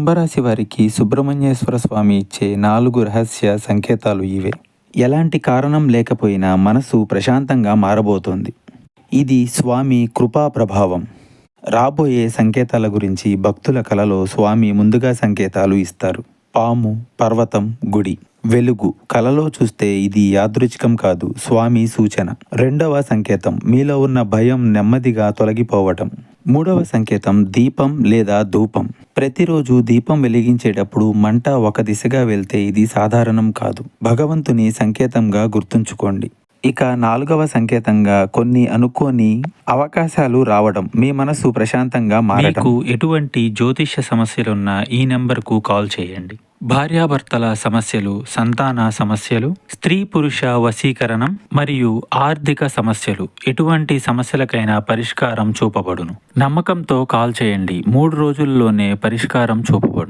కుంభరాశి వారికి సుబ్రహ్మణ్యేశ్వర స్వామి ఇచ్చే నాలుగు రహస్య సంకేతాలు ఇవే. ఎలాంటి కారణం లేకపోయినా మనసు ప్రశాంతంగా మారబోతోంది. ఇది స్వామి కృపా ప్రభావం. రాబోయే సంకేతాల గురించి భక్తుల కలలో స్వామి ముందుగా సంకేతాలు ఇస్తారు. పాము పర్వతం గుడి. వెలుగు. కలలో చూస్తే ఇది యాదృచ్ఛికం కాదు స్వామి సూచన. రెండవ సంకేతం. మీలో ఉన్న భయం నెమ్మదిగా తొలగిపోవటం. మూడవ సంకేతం దీపం లేదా ధూపం. ప్రతిరోజు దీపం వెలిగించేటప్పుడు మంట ఒక దిశగా వెళ్తే ఇది సాధారణం కాదు. భగవంతుని సంకేతంగా గుర్తుంచుకోండి. ఇక నాలుగవ సంకేతంగా కొన్ని అనుకోని అవకాశాలు రావడం మీ మనసు ప్రశాంతంగా మారటం ఎటువంటి జ్యోతిష్య సమస్యలున్నా ఈ నెంబర్కు కాల్ చేయండి. భార్యాభర్తల సమస్యలు సంతాన సమస్యలు స్త్రీ పురుష వశీకరణం మరియు ఆర్థిక సమస్యలు ఎటువంటి సమస్యలకైనా పరిష్కారం చూపబడును. నమ్మకంతో కాల్ చేయండి. మూడు రోజుల్లోనే పరిష్కారం చూపబడును.